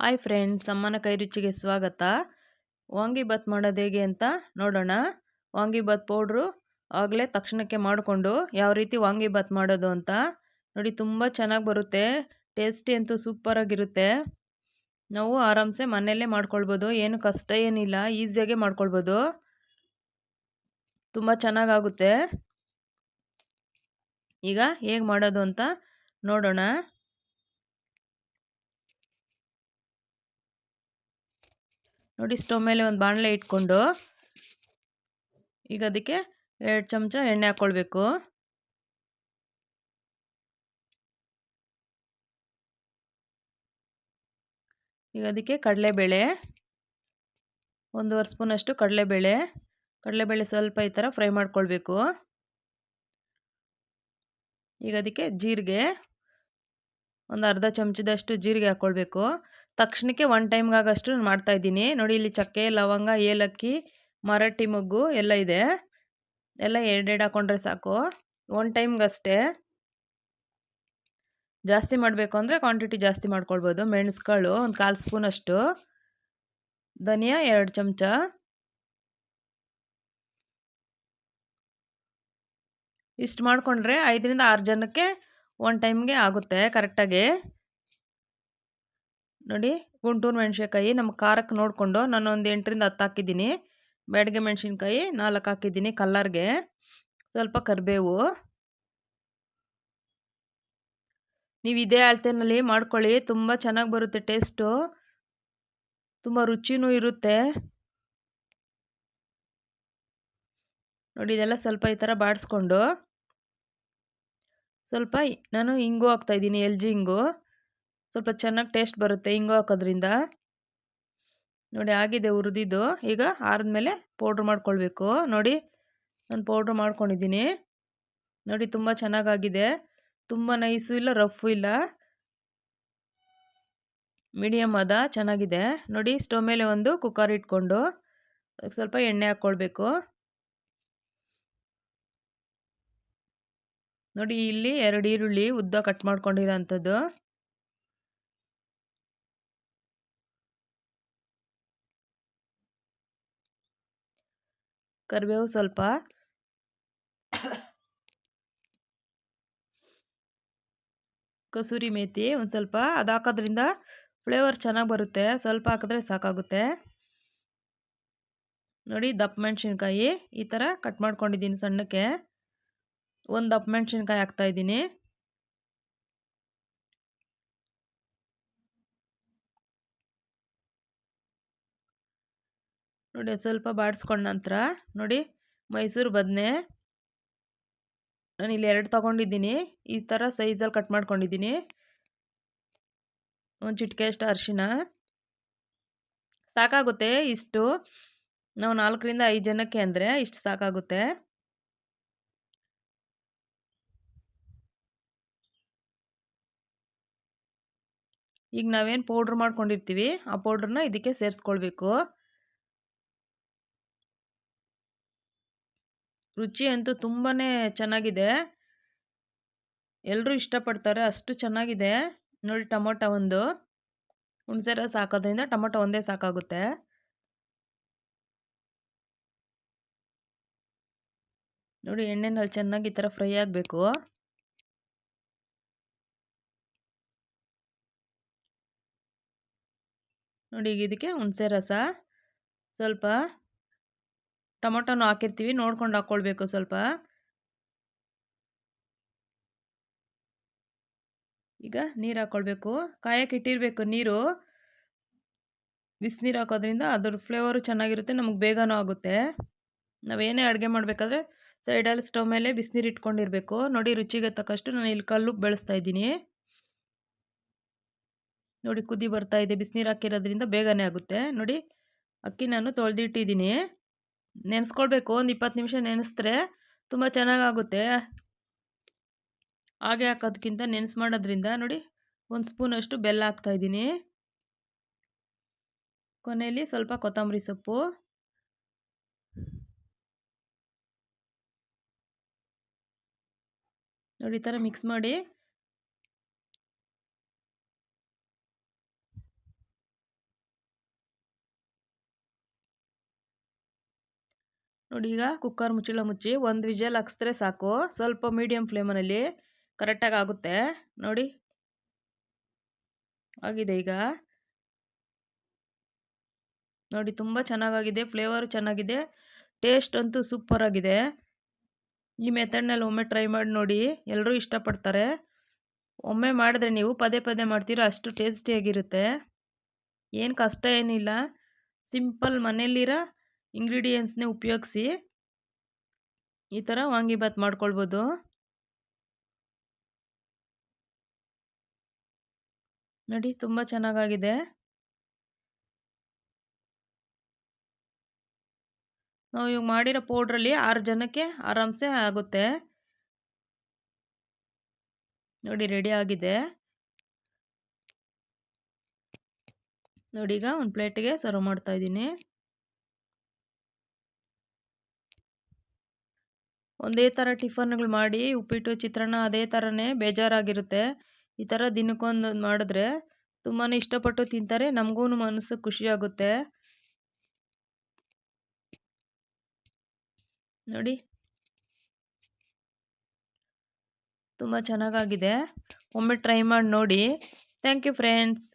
Hi friends ಅಮ್ಮನ ಕೈ ರುಚಿಗೆ ಸ್ವಾಗತ. ವಾಂಗಿಬಾತ್ ಮಾಡೋದು ಹೇಗೆ ಅಂತ ನೋಡೋಣ. ವಾಂಗಿಬಾತ್ ಪೌಡ್ರು ಆಗಲೇ ತಕ್ಷಣಕ್ಕೆ ಮಾಡಿಕೊಂಡು ಯಾವ ರೀತಿ ವಾಂಗಿಬಾತ್ ಮಾಡೋದು ಅಂತ ನೋಡಿ ತುಂಬ ಚೆನ್ನಾಗಿ ಬರುತ್ತೆ, ಟೇಸ್ಟಿ ಅಂತೂ ಸೂಪರಾಗಿರುತ್ತೆ ನಾವು ಆರಾಮ್ಸೆ ಮನೆಯಲ್ಲೇ ಮಾಡ್ಕೊಳ್ಬೋದು, ಏನು ಕಷ್ಟ ಏನಿಲ್ಲ, ಈಸಿಯಾಗೆ ಮಾಡ್ಕೊಳ್ಬೋದು. ತುಂಬ ಚೆನ್ನಾಗಾಗುತ್ತೆ ಈಗ ಹೇಗೆ ಮಾಡೋದು ಅಂತ ನೋಡೋಣ. ನೋಡಿ ಸ್ಟವ್ ಮೇಲೆ ಒಂದು ಬಾಣಲೆ ಇಟ್ಕೊಂಡು ಈಗ ಅದಕ್ಕೆ ಎರಡು ಚಮಚ ಎಣ್ಣೆ ಹಾಕ್ಕೊಳ್ಬೇಕು ಈಗ ಅದಕ್ಕೆ ಕಡಲೆಬೇಳೆ, ಒಂದೂವರೆ ಸ್ಪೂನಷ್ಟು ಕಡಲೆಬೇಳೆ ಕಡಲೆಬೇಳೆ ಸ್ವಲ್ಪ ಈ ಥರ ಫ್ರೈ ಮಾಡ್ಕೊಳ್ಬೇಕು. ಈಗ ಅದಕ್ಕೆ ಜೀರಿಗೆ ಒಂದು ಅರ್ಧ ಚಮಚದಷ್ಟು ಜೀರಿಗೆ ಹಾಕ್ಕೊಳ್ಬೇಕು ತಕ್ಷಣಕ್ಕೆ ಒನ್ ಟೈಮ್ಗಾಗಷ್ಟು ನಾನು ಮಾಡ್ತಾಯಿದ್ದೀನಿ ನೋಡಿ ಇಲ್ಲಿ ಚಕ್ಕೆ, ಲವಂಗ, ಏಲಕ್ಕಿ, ಮರಾಠಿ ಮೊಗ್ಗು ಎಲ್ಲ ಇದೆ. ಎಲ್ಲ ಎರಡೆರಡು ಹಾಕೊಂಡ್ರೆ ಸಾಕು. ಒನ್ ಟೈಮ್ಗಷ್ಟೇ ಜಾಸ್ತಿ ಮಾಡಬೇಕು ಅಂದರೆ ಕ್ವಾಂಟಿಟಿ ಜಾಸ್ತಿ ಮಾಡ್ಕೊಳ್ಬೋದು. ಮೆಣಸುಕಾಳು ಒಂದು ಕಾಲು ಸ್ಪೂನಷ್ಟು ಧನಿಯಾ ಎರಡು ಚಮಚ. ಇಷ್ಟು ಮಾಡಿಕೊಂಡ್ರೆ ಐದರಿಂದ ಆರು ಜನಕ್ಕೆ ಒನ್ ಟೈಮ್ಗೆ ಆಗುತ್ತೆ ಕರೆಕ್ಟಾಗಿ. ನೋಡಿ ಗುಂಟೂರು ಮೆಣಸಿನ್ಕಾಯಿ ನಮ್ಮ ಖಾರಕ್ಕೆ ನೋಡಿಕೊಂಡು ನಾನು ಒಂದು ಎಂಟರಿಂದ ಹತ್ತು ಹಾಕಿದ್ದೀನಿ. ಬ್ಯಾಡಿಗೆ ಮೆಣಸಿನ್ಕಾಯಿ ನಾಲ್ಕು ಹಾಕಿದ್ದೀನಿ ಕಲ್ಲರ್ಗೆ. ಸ್ವಲ್ಪ ಕರಿಬೇವು. ನೀವು ಇದೇ ಅಳತೆನಲ್ಲಿ ಮಾಡ್ಕೊಳ್ಳಿ, ತುಂಬ ಚೆನ್ನಾಗಿ ಬರುತ್ತೆ ಟೇಸ್ಟು. ತುಂಬ ರುಚಿನೂ ಇರುತ್ತೆ. ನೋಡಿ ಇದೆಲ್ಲ ಸ್ವಲ್ಪ ಈ ಥರ ಬಾಡಿಸ್ಕೊಂಡು. ಸ್ವಲ್ಪ ನಾನು ಹಿಂಗು ಹಾಕ್ತಾಯಿದ್ದೀನಿ ಎಲ್ ಜಿ ಹಿಂಗು ಸ್ವಲ್ಪ ಚೆನ್ನಾಗಿ ಟೇಸ್ಟ್ ಬರುತ್ತೆ. ಹಿಂಗು ಹಾಕೋದ್ರಿಂದ. ನೋಡಿ ಆಗಿದೆ ಹುರಿದಿದ್ದು. ಈಗ ಆರಿದ್ಮೇಲೆ ಪೌಡ್ರ್ ಮಾಡ್ಕೊಳ್ಬೇಕು. ನೋಡಿ ನಾನು ಪೌಡ್ರ್ ಮಾಡ್ಕೊಂಡಿದ್ದೀನಿ. ನೋಡಿ ತುಂಬ ಚೆನ್ನಾಗಾಗಿದೆ ತುಂಬ ನೈಸು ಇಲ್ಲ ರಫು ಇಲ್ಲ. ಮೀಡಿಯಮ್ ಅದ ಚೆನ್ನಾಗಿದೆ. ನೋಡಿ ಸ್ಟವ್ ಮೇಲೆ ಒಂದು ಕುಕ್ಕರ್ ಇಟ್ಕೊಂಡು ಸ್ವಲ್ಪ ಎಣ್ಣೆ ಹಾಕ್ಕೊಳ್ಬೇಕು ನೋಡಿ ಇಲ್ಲಿ ಎರಡು ಈರುಳ್ಳಿ ಉದ್ದ ಕಟ್ ಮಾಡ್ಕೊಂಡಿರೋ ಅಂಥದ್ದು ಕರಿಬೇವು ಸ್ವಲ್ಪ. ಕಸೂರಿ ಮೇಥಿ ಒಂದು ಸ್ವಲ್ಪ. ಅದು ಹಾಕೋದ್ರಿಂದ ಫ್ಲೇವರ್ ಚೆನ್ನಾಗಿ ಬರುತ್ತೆ. ಸ್ವಲ್ಪ ಹಾಕಿದ್ರೆ ಸಾಕಾಗುತ್ತೆ. ನೋಡಿ ದಪ್ಪ ಮೆಣಸಿನ್ಕಾಯಿ ಈ ಥರ ಕಟ್ ಮಾಡ್ಕೊಂಡಿದ್ದೀನಿ ಸಣ್ಣಕ್ಕೆ. ಒಂದು ದಪ್ಪ ಮೆಣಸಿನ್ಕಾಯಿ ಹಾಕ್ತಾಯಿದ್ದೀನಿ ನೋಡಿ ಸ್ವಲ್ಪ ಬಾಡಿಸ್ಕೊಂಡ ನಂತರ ನೋಡಿ ಮೈಸೂರು ಬದನೆ. ನಾನು ಇಲ್ಲಿ ಎರಡು ತೊಗೊಂಡಿದ್ದೀನಿ. ಈ ಥರ ಸೈಜಲ್ಲಿ ಕಟ್ ಮಾಡ್ಕೊಂಡಿದ್ದೀನಿ. ಒಂದು ಚಿಟಿಕೆ ಅಷ್ಟು ಅರಿಶಿನ. ಸಾಕಾಗುತ್ತೆ ಇಷ್ಟು. ನಾವು ನಾಲ್ಕರಿಂದ ಐದು ಜನಕ್ಕೆ ಅಂದರೆ ಇಷ್ಟು ಸಾಕಾಗುತ್ತೆ. ಈಗ ನಾವೇನು ಪೌಡ್ರ್ ಮಾಡ್ಕೊಂಡಿರ್ತೀವಿ, ಆ ಪೌಡ್ರನ್ನ ಇದಕ್ಕೆ ಸೇರಿಸ್ಕೊಳ್ಬೇಕು. ರುಚಿ ಅಂತೂ ತುಂಬಾ ಚೆನ್ನಾಗಿದೆ. ಎಲ್ಲರೂ ಇಷ್ಟಪಡ್ತಾರೆ, ಅಷ್ಟು ಚೆನ್ನಾಗಿದೆ. ನೋಡಿ ಟೊಮೊಟೊ ಒಂದು. ಹುಣಸೆ ರಸ ಹಾಕೋದ್ರಿಂದ ಟೊಮೊಟೊ ಒಂದೇ ಸಾಕಾಗುತ್ತೆ. ನೋಡಿ ಎಣ್ಣೆನಲ್ಲಿ ಚೆನ್ನಾಗಿ ಈ ಥರ ಫ್ರೈ ಆಗಬೇಕು. ನೋಡಿ ಈಗ ಇದಕ್ಕೆ ಹುಣಸೆ ರಸ ಸ್ವಲ್ಪ ಟೊಮೊಟೊನೂ ಹಾಕಿರ್ತೀವಿ, ನೋಡ್ಕೊಂಡು ಹಾಕ್ಕೊಳ್ಬೇಕು ಸ್ವಲ್ಪ. ಈಗ ನೀರು ಹಾಕ್ಕೊಳ್ಬೇಕು ಕಾಯಕ್ಕೆ ಇಟ್ಟಿರಬೇಕು ನೀರು. ಬಿಸಿನೀರು ಹಾಕೋದ್ರಿಂದ ಅದ್ರ ಫ್ಲೇವರು ಚೆನ್ನಾಗಿರುತ್ತೆ, ನಮಗೆ ಬೇಗನೂ ಆಗುತ್ತೆ. ನಾವೇನೇ ಅಡುಗೆ ಮಾಡಬೇಕಾದ್ರೆ ಸೈಡಲ್ಲಿ ಸ್ಟವ್ ಮೇಲೆ ಬಿಸಿನೀರು ಇಟ್ಕೊಂಡಿರಬೇಕು. ನೋಡಿ ರುಚಿಗೆ ತಕ್ಕಷ್ಟು ನಾನು ಇಲ್ಲಿ ಕಲ್ಲು ಬೆಳೆಸ್ತಾ ಇದ್ದೀನಿ. ನೋಡಿ ಕುದಿ ಬರ್ತಾ ಇದೆ, ಬಿಸಿನೀರು ಹಾಕಿರೋದ್ರಿಂದ ಬೇಗನೆ ಆಗುತ್ತೆ. ನೋಡಿ, ಅಕ್ಕಿ ನಾನು ತೊಳೆದಿಟ್ಟಿದ್ದೀನಿ. ನೆನೆಸ್ಕೊಳ್ಬೇಕು ಒಂದು ಇಪ್ಪತ್ತು ನಿಮಿಷ ನೆನೆಸಿದ್ರೆ ತುಂಬ ಚೆನ್ನಾಗಾಗುತ್ತೆ. ಹಾಗೆ ಹಾಕೋದಕ್ಕಿಂತ ನೆನೆಸಿ ಮಾಡೋದ್ರಿಂದ ನೋಡಿ ಒಂದು ಸ್ಪೂನಷ್ಟು ಬೆಲ್ಲ ಹಾಕ್ತಾಯಿದ್ದೀನಿ ಕೊನೆಯಲ್ಲಿ ಸ್ವಲ್ಪ ಕೊತ್ತಂಬರಿ ಸೊಪ್ಪು. ನೋಡಿ ಈ ಥರ ಮಿಕ್ಸ್ ಮಾಡಿ ನೋಡಿ ಈಗ ಕುಕ್ಕರ್ ಮುಚ್ಚಳ ಮುಚ್ಚಿ ಒಂದು ವಿಜಲ್ ಹಾಕ್ಸಿದ್ರೆ ಸಾಕು. ಸ್ವಲ್ಪ ಮೀಡಿಯಮ್ ಫ್ಲೇಮಲ್ಲಿ ಕರೆಕ್ಟಾಗಿ ಆಗುತ್ತೆ. ನೋಡಿ. ಆಗಿದೆ ಈಗ. ನೋಡಿ ತುಂಬ ಚೆನ್ನಾಗಾಗಿದೆ ಫ್ಲೇವರು ಚೆನ್ನಾಗಿದೆ ಟೇಸ್ಟ್ ಅಂತೂ ಸೂಪರ್ ಆಗಿದೆ. ಈ ಮೆಥಡ್ನಲ್ಲಿ ಒಮ್ಮೆ ಟ್ರೈ ಮಾಡಿ ನೋಡಿ ಎಲ್ಲರೂ ಇಷ್ಟಪಡ್ತಾರೆ. ಒಮ್ಮೆ ಮಾಡಿದ್ರೆ ನೀವು ಪದೇ ಪದೇ ಮಾಡ್ತೀರೋ, ಅಷ್ಟು ಟೇಸ್ಟಿಯಾಗಿರುತ್ತೆ ಏನು ಕಷ್ಟ ಏನಿಲ್ಲ. ಸಿಂಪಲ್ ಮನೆಯಲ್ಲಿರೋ ಇಂಗ್ರೀಡಿಯೆಂಟ್ಸ್ನೇ ಉಪಯೋಗಿಸಿ ಈ ಥರ ವಾಂಗಿಬಾತ್ ಮಾಡ್ಕೊಳ್ಬೋದು. ನೋಡಿ ತುಂಬ ಚೆನ್ನಾಗಾಗಿದೆ. ನಾವು ಇವಾಗ ಮಾಡಿರೋ ಪೌಡ್ರಲ್ಲಿ ಆರು ಜನಕ್ಕೆ ಆರಾಮ್ಸೆ ಆಗುತ್ತೆ. ನೋಡಿ ರೆಡಿ ಆಗಿದೆ. ನೋಡಿ ಈಗ ಒಂದು ಪ್ಲೇಟಿಗೆ ಸರ್ವ್ ಮಾಡ್ತಾ ಇದ್ದೀನಿ. ಒಂದೇ ಥರ ಟಿಫನ್ಗಳು ಮಾಡಿ ಉಪ್ಪಿಟ್ಟು, ಚಿತ್ರಾನ್ನ ಅದೇ ಥರನೇ ಬೇಜಾರಾಗಿರುತ್ತೆ. ಈ ಥರ ದಿನಕ್ಕೊಂದು ಮಾಡಿದ್ರೆ ತುಂಬಾ ಇಷ್ಟಪಟ್ಟು ತಿಂತಾರೆ, ನಮಗೂ ಮನಸ್ಸು ಖುಷಿಯಾಗುತ್ತೆ. ನೋಡಿ. ತುಂಬ ಚೆನ್ನಾಗಾಗಿದೆ. ಒಮ್ಮೆ ಟ್ರೈ ಮಾಡಿ ನೋಡಿ. Thank you friends.